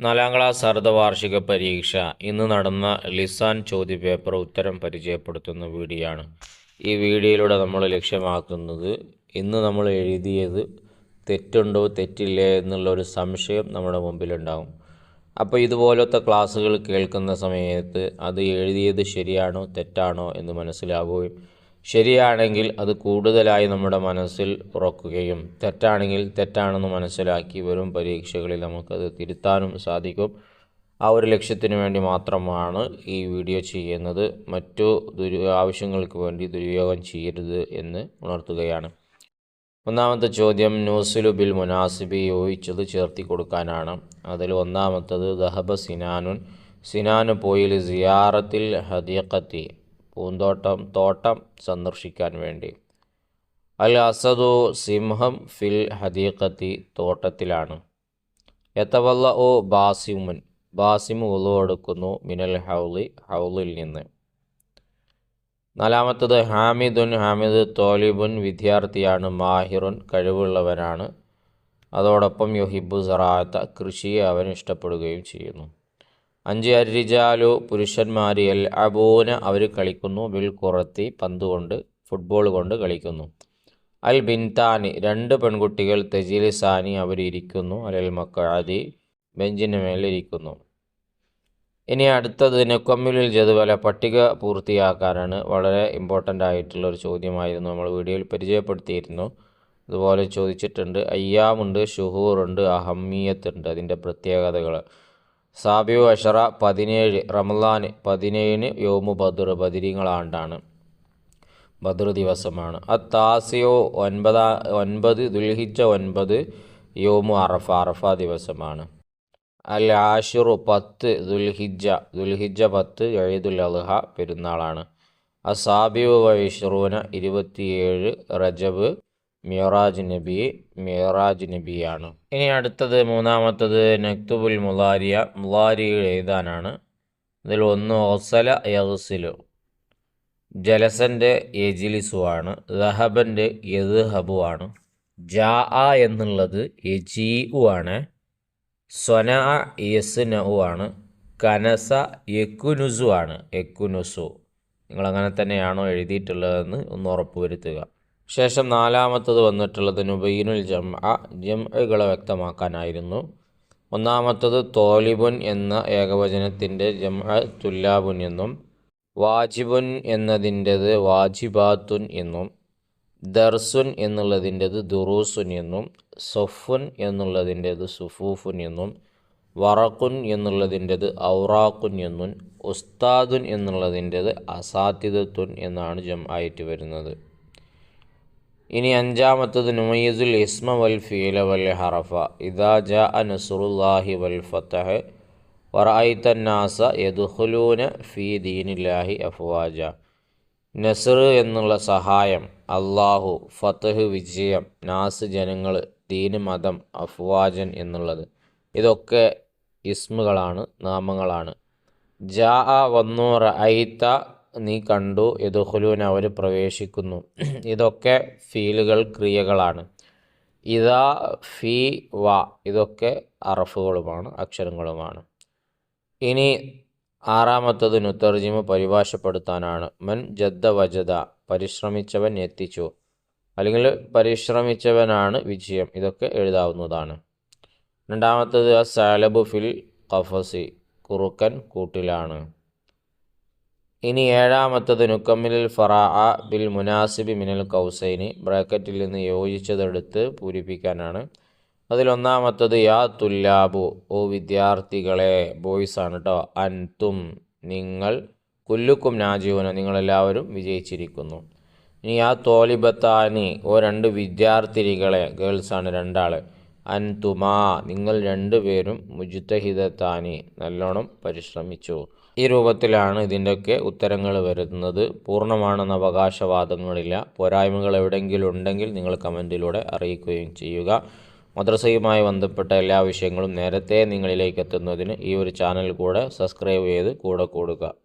നാലാം ക്ലാസ് അർദ്ധവാർഷിക പരീക്ഷ. ഇന്ന് നടന്ന ലിസാൻ ചോദ്യപേപ്പർ ഉത്തരം പരിചയപ്പെടുത്തുന്ന വീഡിയോ ആണ് ഈ വീഡിയോയിലൂടെ നമ്മൾ ലക്ഷ്യമാക്കുന്നത് ഇന്ന് നമ്മൾ എഴുതിയത് തെറ്റുണ്ടോ തെറ്റില്ലേ എന്നുള്ള ഒരു സംശയം നമ്മുടെ മുമ്പിലുണ്ടാകും അപ്പോൾ ഇതുപോലത്തെ ക്ലാസ്സുകൾ കേൾക്കുന്ന സമയത്ത് അത് എഴുതിയത് ശരിയാണോ തെറ്റാണോ എന്ന് മനസ്സിലാവുകയും ശരിയാണെങ്കിൽ അത് കൂടുതലായി നമ്മുടെ മനസ്സിൽ ഉറക്കുകയും തെറ്റാണെങ്കിൽ തെറ്റാണെന്ന് മനസ്സിലാക്കി വരും പരീക്ഷകളിൽ നമുക്കത് തിരുത്താനും സാധിക്കും. ആ ഒരു ലക്ഷ്യത്തിന് വേണ്ടി മാത്രമാണ് ഈ വീഡിയോ ചെയ്യുന്നത്. മറ്റു ദുരു ആവശ്യങ്ങൾക്ക് വേണ്ടി ദുരുപയോഗം ചെയ്യരുത് എന്ന് ഉണർത്തുകയാണ്. ഒന്നാമത്തെ ചോദ്യം ന്യൂസിലു ബിൽ മുനാസിബി യോജിച്ചത് ചേർത്തി കൊടുക്കാനാണ്. അതിൽ ഒന്നാമത്തത് ദഹബ സിനാനുൻ. സിനാന് പോയിൽ സിയാറത്തിൽ ഹദീഖത്തി. പൂന്തോട്ടം തോട്ടം സന്ദർശിക്കാൻ വേണ്ടി. അൽ അസദു സിംഹം ഫിൽ ഹദീഖത്തി തോട്ടത്തിലാണ്. എത്തവല്ല ഒ ബാസിമുൻ ബാസിമു ഉളവെടുക്കുന്നു മിനൽ ഹൗലി ഹൗലിൽ നിന്ന്. നാലാമത്തത് ഹാമിദുൻ ഹാമിദ് തോലിബുൻ വിദ്യാർത്ഥിയാണ് മാഹിറുൻ കഴിവുള്ളവനാണ്. അതോടൊപ്പം യൊഹിബു സറാത്ത കൃഷിയെ അവൻ ഇഷ്ടപ്പെടുകയും ചെയ്യുന്നു. അഞ്ച് അരിജാലു പുരുഷന്മാർ എൽ അബൂന അവർ കളിക്കുന്നു. ബിൽ കുറത്തി പന്ത് കൊണ്ട് ഫുട്ബോൾ കൊണ്ട് കളിക്കുന്നു. അൽ ബിൻതാനി രണ്ട് പെൺകുട്ടികൾ തെജിലിസാനി അവരിയ്ക്കുന്നു അലൽ മക്കാദി ബെഞ്ചിന് മേലിരിക്കുന്നു ഇനി അടുത്തത് നെക്കൊമ്മിലിൽ ജതുവല പട്ടിക പൂർത്തിയാക്കാനാണ് വളരെ ഇമ്പോർട്ടന്റ് ആയിട്ടുള്ള ഒരു ചോദ്യമായിരുന്നു. നമ്മൾ വീഡിയോയിൽ പരിചയപ്പെടുത്തിയിരുന്നു. അതുപോലെ ചോദിച്ചിട്ടുണ്ട് അയ്യാമുണ്ട് ഷുഹൂറുണ്ട് അഹമ്മിയത്തുണ്ട് അതിന്റെ പ്രത്യേകതകൾ? സാബിയു അഷറ പതിനേഴ് റമലാൻ പതിനേഴിന് യോമു ബദർ ബദിരിങ്ങളാണ്ടാണ്. ബദർ ദിവസമാണ്. അത്താസിയോ ഒൻപതാ ഒൻപത് ദുൽഹിജ ഒൻപത് യോമു അറഫ അറഫ ദിവസമാണ്. അൽ ആഷിറു പത്ത് ദുൽഹിജ ദുൽഹിജ പത്ത് എഴുതുൽ അൽഹ പെരുന്നാളാണ്. അസാബിയു വൈഷറൂന ഇരുപത്തിയേഴ് റജബ് മിയറാജ് നബി മിയറാജ് നബിയാണ്. ഇനി അടുത്തത് മൂന്നാമത്തത് നക്തുബുൽ മുലാരിയ. മുലാരിയിൽ എഴുതാനാണ്. ഇതിൽ ഒന്ന് ഒസല യഹ്സിലു ജലസന്റെ യജിലിസുവാണ്. ദഹബന്റെ യദ്ഹബുവാണ്. ജാ എന്നുള്ളത് യജീഉ ആണ് സ്വന യസ്നഉ ആണ് കനസ യക്കുനുസു ആണ് യക്കുനുസു. നിങ്ങളങ്ങനെ തന്നെയാണോ എഴുതിയിട്ടുള്ളതെന്ന് ഒന്ന് ഉറപ്പുവരുത്തുക. ശേഷം നാലാമത്തത് വന്നിട്ടുള്ളത് നുബൈനുൽ ജം അ ജംഅകളെ വ്യക്തമാക്കാനായിരുന്നു. ഒന്നാമത്തത് തോലിബുൻ എന്ന ഏകവചനത്തിന്റെ ജം അ തുല്ലാബുൻ എന്നും വാജിബുൻ എന്നതിന്റെത് വാജിബാത്തുൻ എന്നും ദർസുൻ എന്നുള്ളതിന്റെത് ദുറൂസുൻ എന്നും സൊഫുൻ എന്നുള്ളതിന്റെത് സുഫൂഫുൻ എന്നും വറക്കുൻ എന്നുള്ളതിന്റെത് ഔറാക്കുൻ എന്നും ഉസ്താദുൻ എന്നുള്ളതിന്റെത് അസാത്തിദത്തുൻ എന്നാണ് ജം ആയിട്ട് വരുന്നത്. ഇനി അഞ്ചാമത്തത് നുമയ്യസുൽ ഇസ്മ വൽ ഫീല വൽ ഹറഫ. ഇദാ ജ നസുറുല്ലാഹി വൽ ഫത്തഹ് വറായിത്തന്നാസ യദുഹുലൂന ഫീ ദീനില്ലാഹി അഫ്വാജ. നസർ എന്നുള്ള സഹായം അള്ളാഹു ഫത്തഹ് വിജയം നാസ് ജനങ്ങൾ ദീന് മതം അഫ്വാജൻ എന്നുള്ളത്. ഇതൊക്കെ ഇസ്മുകളാണ് നാമങ്ങളാണ്. ജാ വന്നു റഅയ്ത്ത നീ കണ്ടു യദുഖുലൂൻ അവർ പ്രവേശിക്കുന്നു. ഇതൊക്കെ ഫീലുകൾ ക്രിയകളാണ്. ഇതാ ഫീ വ ഇതൊക്കെ അറഫുകളുമാണ് അക്ഷരങ്ങളുമാണ്. ഇനി ആറാമത്തത് നുത്തർജിമ പരിഭാഷപ്പെടുത്താനാണ്. മൻ ജദ്ദ വജദ പരിശ്രമിച്ചവൻ എത്തിച്ചു. അല്ലെങ്കിൽ പരിശ്രമിച്ചവനാണ് വിജയം ഇതൊക്കെ എഴുതാവുന്നതാണ്. രണ്ടാമത്തത് സാലബു ഫിൽ കഫസി കുറുക്കൻ കൂട്ടിലാണ്. ഇനി ഏഴാമത്തത് നുക്കമ്മിലിൽ ഫറാ ബിൽ മുനാസിബി മിനൽ കൗസൈനി ബ്രാക്കറ്റിൽ നിന്ന് യോജിച്ചതെടുത്ത് പൂരിപ്പിക്കാനാണ്. അതിലൊന്നാമത്തത് യാ തുല്ലാബു ഓ വിദ്യാർത്ഥികളെ ബോയ്സ് ആണ് കേട്ടോ അൻതും നിങ്ങൾ കുല്ലുക്കും നാജീവന നിങ്ങളെല്ലാവരും വിജയിച്ചിരിക്കുന്നു. ഇനി ആ തോലിബത്താനി ഓ രണ്ട് വിദ്യാർത്ഥിനികളെ ഗേൾസാണ് രണ്ടാൾ അൻതുമാ നിങ്ങൾ രണ്ടുപേരും മുജുത്തഹിദത്താനി നല്ലോണം പരിശ്രമിച്ചു. ഈ രൂപത്തിലാണ് ഇതിന്റെയൊക്കെ ഉത്തരങ്ങൾ വരുന്നത്. പൂർണമാണെന്ന അവകാശവാദങ്ങളില്ല. പോരായ്മകൾ എവിടെയെങ്കിലും ഉണ്ടെങ്കിൽ നിങ്ങൾ കമന്റിലൂടെ അറിയിക്കുകയും ചെയ്യുക. മദ്രസയുമായി ബന്ധപ്പെട്ട എല്ലാ വിഷയങ്ങളും നേരത്തെ നിങ്ങളിലേക്ക് എത്തുന്നതിന് ഈ ഒരു ചാനൽ കൂടെ സബ്സ്ക്രൈബ് ചെയ്ത് കൂടെ കൂടുക.